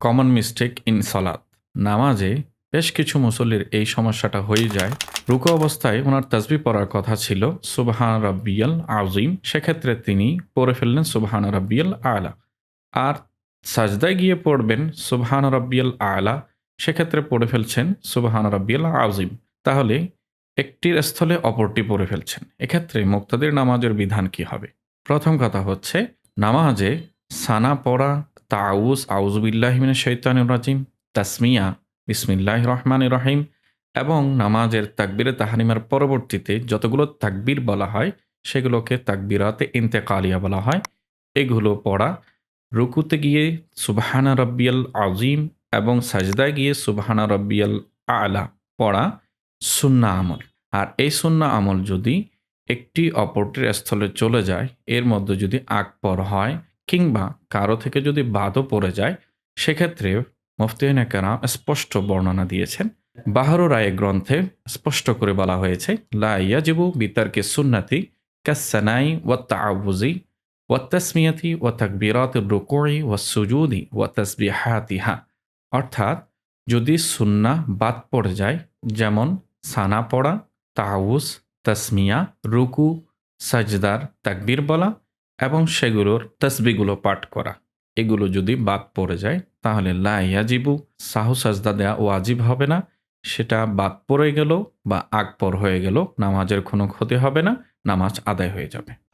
Common mistake in সলাত নামাজে বেশ কিছু মুসল্লির এই সমস্যাটা হয়ে যায়। রুকু অবস্থায় ওনার তাসবি পড়ার কথা ছিল, সুবহান রাব্বিয়াল আজিম সেক্ষেত্রে তিনি পড়ে ফেললেন, সুবহান রাব্বিয়াল আলা। আর সাজদায় গিয়ে পড়বেন, সুবহান রাব্বিয়াল আলা। সেক্ষেত্রে পড়ে ফেলছেন, সুবহান রাব্বিয়াল আজিম তাহলে একটির স্থলে অপরটি পড়ে ফেলছেন। এক্ষেত্রে মুক্তাদের নামাজের বিধান কি হবে? প্রথম কথা হচ্ছে, নামাজে সানা পড়া তাউস আউজবিল্লাহিমিন শৈতানুর রাজিম, তাসমিয়া বিসমিল্লাহ রহমান রহিম এবং নামাজের তাকবিরে তাহানিমার পরবর্তীতে যতগুলো তাকবির বলা হয়, সেগুলোকে তাকবিরাতে ইন্তেকালিয়া বলা হয়। এগুলো পড়া, রুকুতে গিয়ে সুবহানা রব্বিয়াল আজিম এবং সাজদায় গিয়ে সুবহানা রব্বিয়াল আলা পড়া সুন্না আমল। আর এই সুন্না আমল যদি একটি অপরটির স্থলে চলে যায়, এর মধ্যে যদি আকপর হয় কিংবা কারও থেকে যদি বাদও পড়ে যায়, সেক্ষেত্রে মুফতিন কেরাম স্পষ্ট বর্ণনা দিয়েছেন। বাহারো রায় গ্রন্থে স্পষ্ট করে বলা হয়েছে, লা ইয়াজিবু বিতারকে সুন্নাতি কাসানাই ওয়া ওয়া তাসমিয়াতি ওয়া তাকবীরাত রুকুই ওয়া সুজুদি ওয়া তাসবিহাতিহা। অর্থাৎ যদি সুন্না বাদ পড়ে যায়, যেমন সানা পড়া তাউস তাসমিয়া, রুকু, সাজদার, তাকবীর বলা এবং সেগুলোর তসবিগুলো পাঠ করা। এগুলো যদি বাদ পড়ে যায়, তাহলে লা ইয়াজিবু সাহু সাজদা দেয়া ওয়াজিব হবে না। সেটা বাদ পড়ে গেল বা আগ পর হয়ে গেল, নামাজের কোনো ক্ষতি হবে না, নামাজ আদায় হয়ে যাবে।